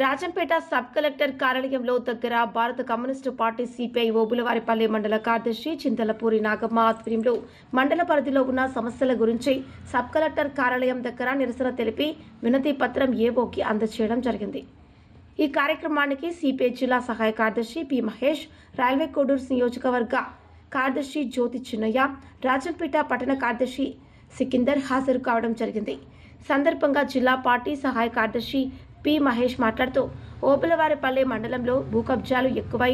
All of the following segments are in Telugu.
రాజంపేట సబ్ కలెక్టర్ కార్యాలయంలో దగ్గర భారత కమ్యూనిస్టు పార్టీ సిపిఐ ఓబులవారిపల్లి మండల కార్యదర్శి చింతలపూరి నాగమ్మ ఆధ్వర్యంలో మండల పరిధిలో ఉన్న సమస్యల గురించి సబ్ కలెక్టర్ కార్యాలయం దగ్గర నిరసన తెలిపి వినతి పత్రం ఏవోకి అందజేయడం జరిగింది. ఈ కార్యక్రమానికి సిపిఐ జిల్లా సహాయ కార్యదర్శి పి మహేష్ రైల్వే కోడూర్స్ నియోజకవర్గ కార్యదర్శి జ్యోతి చిన్నయ్య రాజంపేట పట్టణ కార్యదర్శి సికిందర్ హాజరు కావడం జరిగింది. సందర్భంగా జిల్లా పార్టీ సహాయ కార్యదర్శి పి మహేష్ మాట్లాడుతూ ఓబులవారిపల్లె మండలంలో భూ కబ్జాలు ఎక్కువై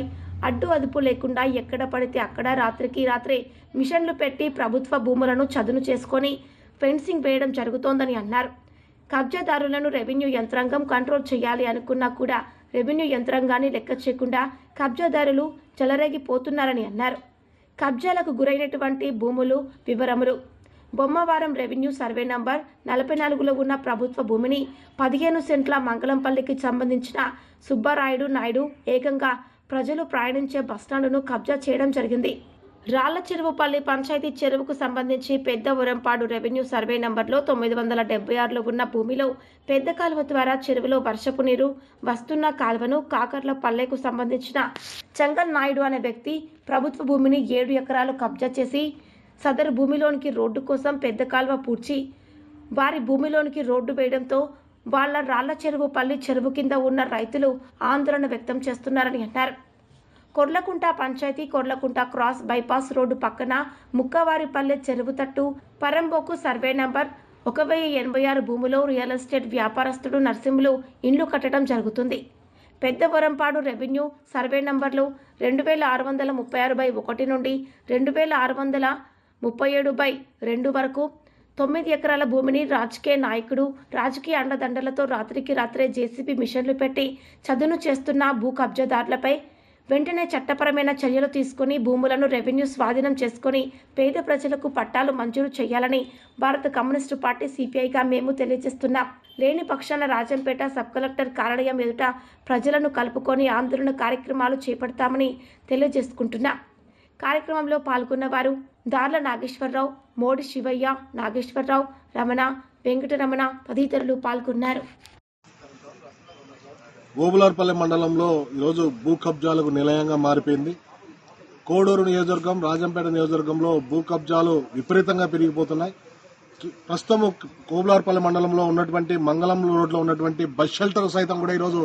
అడ్డు అదుపు లేకుండా ఎక్కడ పడితే అక్కడ రాత్రికి రాత్రే మిషన్లు పెట్టి ప్రభుత్వ భూములను చదును చేసుకొని ఫెన్సింగ్ వేయడం జరుగుతోందని అన్నారు. కబ్జాదారులను రెవెన్యూ యంత్రాంగం కంట్రోల్ చేయాలి అనుకున్నా కూడా రెవెన్యూ యంత్రాంగాన్ని లెక్క చేయకుండా కబ్జాదారులు చెలరేగిపోతున్నారని అన్నారు. కబ్జాలకు గురైనటువంటి భూములు వివరములు బొమ్మవారం రెవెన్యూ సర్వే నంబర్ నలభై నాలుగులో ఉన్న ప్రభుత్వ భూమిని పదిహేను సెంట్ల మంగళంపల్లికి సంబంధించిన సుబ్బారాయుడు నాయుడు ఏకంగా ప్రజలు ప్రయాణించే బస్టాండును కబ్జా చేయడం జరిగింది. రాళ్ళ చెరువుపల్లి పంచాయతీ చెరువుకు సంబంధించి పెద్ద ఉరంపాడు రెవెన్యూ సర్వే నంబర్లో తొమ్మిది వందల డెబ్బై ఆరులో ఉన్న భూమిలో పెద్ద కాలువ ద్వారా చెరువులో వర్షపు నీరు వస్తున్న కాలువను కాకర్ల పల్లెకు సంబంధించిన చంగల్ నాయుడు అనే వ్యక్తి ప్రభుత్వ భూమిని ఏడు ఎకరాలు కబ్జా చేసి సదరు భూమిలోనికి రోడ్డు కోసం పెద్ద కాలువ పూడ్చి వారి భూమిలోనికి రోడ్డు వేయడంతో వాళ్ళ రాళ్ళ చెరువు పల్లి చెరువు కింద ఉన్న రైతులు ఆందోళన వ్యక్తం చేస్తున్నారని అన్నారు. Korlakunta panchayat Korlakunta cross bypass road పక్కన ముక్కవారిపల్లె చెరువు తట్టు పరంబోకు సర్వే నంబర్ ఒక వెయ్యి ఎనభై ఆరు భూమిలో రియల్ ఎస్టేట్ వ్యాపారస్తుడు నర్సింహులు ఇండ్లు కట్టడం జరుగుతుంది. పెద్ద వరంపాడు రెవెన్యూ సర్వే నంబర్లు రెండు వేల ఆరు వందల ముప్పై ఆరు బై ఒకటి నుండి రెండు వేల ఆరు వందల ముప్పై ఏడు బై రెండు వరకు. తొమ్మిది ఎకరాల భూమిని రాజకీయ నాయకుడు రాజకీయ అండదండలతో రాత్రికి రాత్రే జేసీబీ మిషన్లు పెట్టి చదును చేస్తున్న భూ కబ్జాదారులపై వెంటనే చట్టపరమైన చర్యలు తీసుకుని భూములను రెవెన్యూ స్వాధీనం చేసుకుని పేద ప్రజలకు పట్టాలు మంజూరు చేయాలని భారత కమ్యూనిస్టు పార్టీ సిపిఐగా మేము తెలియజేస్తున్నాం. లేని పక్షాన రాజంపేట సబ్ కలెక్టర్ కార్యాలయం ఎదుట ప్రజలను కలుపుకొని ఆందోళన కార్యక్రమాలు చేపడతామని తెలియజేసుకుంటున్నాం. కార్యక్రమంలో పాల్గొన్నవారు దార్ల నాగేశ్వరరావు మోడి శివయ్య నాగేశ్వరరావు రమణ వెంకటరమణ తదితరులు పాల్గొన్నారు. ఓబులార్పల్లి మండలంలో ఈరోజు భూ కబ్జాలకు నిలయంగా మారిపోయింది. కోడూరు నియోజకవర్గం రాజంపేట నియోజకవర్గంలో భూ కబ్జాలు విపరీతంగా పెరిగిపోతున్నాయి. ప్రస్తుతం కోబులార్పల్లి మండలంలో ఉన్నటువంటి మంగళం రోడ్లో ఉన్నటువంటి బస్ షెల్టర్ సైతం కూడా ఈరోజు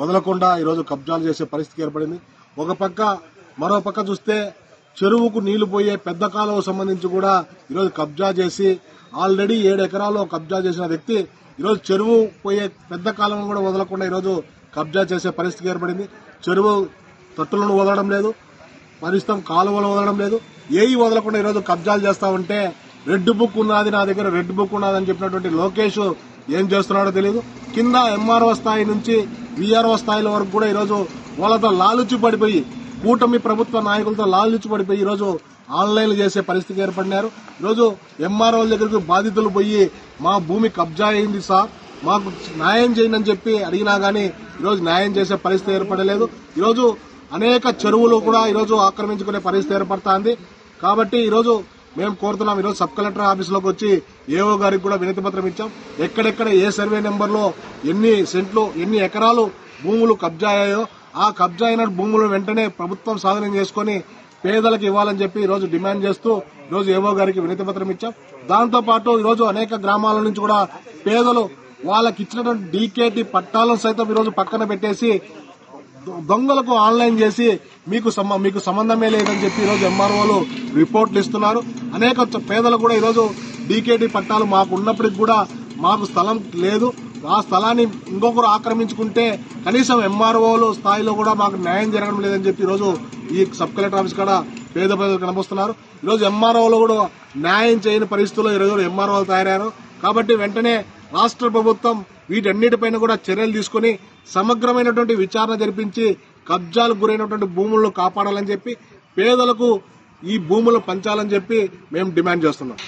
వదలకుండా ఈరోజు కబ్జాలు చేసే పరిస్థితి ఏర్పడింది. ఒక పక్క మరో పక్క చూస్తే చెరువుకు నీళ్ళు పోయే పెద్ద కాలువకు సంబంధించి కూడా ఈరోజు కబ్జా చేసి ఆల్రెడీ ఏడు ఎకరాల్లో కబ్జా చేసిన వ్యక్తి ఈరోజు చెరువు పోయే పెద్ద కాలం కూడా వదలకుండా ఈరోజు కబ్జా చేసే పరిస్థితి ఏర్పడింది. చెరువు తట్టులను వదలడం లేదు పరిస్థితం కాలువలు వదలడం లేదు. ఏవి వదలకుండా ఈరోజు కబ్జాలు చేస్తా ఉంటే రెడ్ బుక్ ఉన్నది నా దగ్గర రెడ్ బుక్ ఉన్నదని చెప్పినటువంటి లోకేష్ ఏం చేస్తున్నాడో తెలియదు కింద ఎంఆర్ఓ స్థాయి నుంచి విఆర్ఓ స్థాయిల వరకు కూడా ఈరోజు వాళ్ళతో లాలుచి పడిపోయి కూటమి ప్రభుత్వ నాయకులతో లాలుచి పడిపోయి ఈరోజు ఆన్లైన్లు చేసే పరిస్థితి ఏర్పడినారు. ఈరోజు ఎంఆర్ఓల దగ్గరకు బాధితులు పోయి మా భూమి కబ్జా అయింది సార్ మాకు న్యాయం చేయండి అని చెప్పి అడిగినా కానీ ఈరోజు న్యాయం చేసే పరిస్థితి ఏర్పడలేదు. ఈరోజు అనేక చెరువులు కూడా ఈరోజు ఆక్రమించుకునే పరిస్థితి ఏర్పడుతోంది. కాబట్టి ఈరోజు మేము కోరుతున్నాం ఈరోజు సబ్ కలెక్టర్ ఆఫీసులోకి వచ్చి ఏఓ గారికి కూడా వినతి పత్రం ఇచ్చాం. ఎక్కడెక్కడ ఏ సర్వే నెంబర్లో ఎన్ని సెంట్లు ఎన్ని ఎకరాలు భూములు కబ్జా అయ్యాయో ఆ కబ్జా అయిన భూములను వెంటనే ప్రభుత్వం సాధనం చేసుకుని పేదలకు ఇవ్వాలని చెప్పి ఈరోజు రోజు డిమాండ్ చేస్తూ ఈ రోజు ఏవో గారికి వినతి పత్రం ఇచ్చాం. దాంతో పాటు అనేక గ్రామాల నుంచి కూడా పేదలు వాళ్ళకి ఇచ్చినటువంటి డీకేటీ పట్టాలను సైతం ఈ రోజు పక్కన పెట్టేసి దొంగలకు ఆన్లైన్ చేసి మీకు మీకు సంబంధమే లేదని చెప్పి ఈరోజు ఎంఆర్ఓలు రిపోర్ట్లు ఇస్తున్నారు. అనేక పేదలు కూడా ఈరోజు డీకేటీ పట్టాలు మాకు ఉన్నప్పటికి కూడా మాకు స్థలం లేదు. ఆ స్థలాన్ని ఇంకొకరు ఆక్రమించుకుంటే కనీసం ఎంఆర్ఓలు స్థాయిలో కూడా మాకు న్యాయం జరగడం లేదని చెప్పి ఈరోజు ఈ సబ్ కలెక్టర్ ఆఫీస్ కాడ పేద ప్రజలు కనిపిస్తున్నారు ఈరోజు ఎంఆర్ఓలు కూడా న్యాయం చేయని పరిస్థితుల్లో ఈరోజు ఎంఆర్ఓలు తయారయ్యారు. కాబట్టి వెంటనే రాష్ట్ర ప్రభుత్వం వీటన్నిటిపైన కూడా చర్యలు తీసుకుని సమగ్రమైనటువంటి విచారణ జరిపించి కబ్జాలకు గురైనటువంటి భూములను కాపాడాలని చెప్పి పేదలకు ఈ భూములు పంచాలని చెప్పి మేము డిమాండ్ చేస్తున్నాం.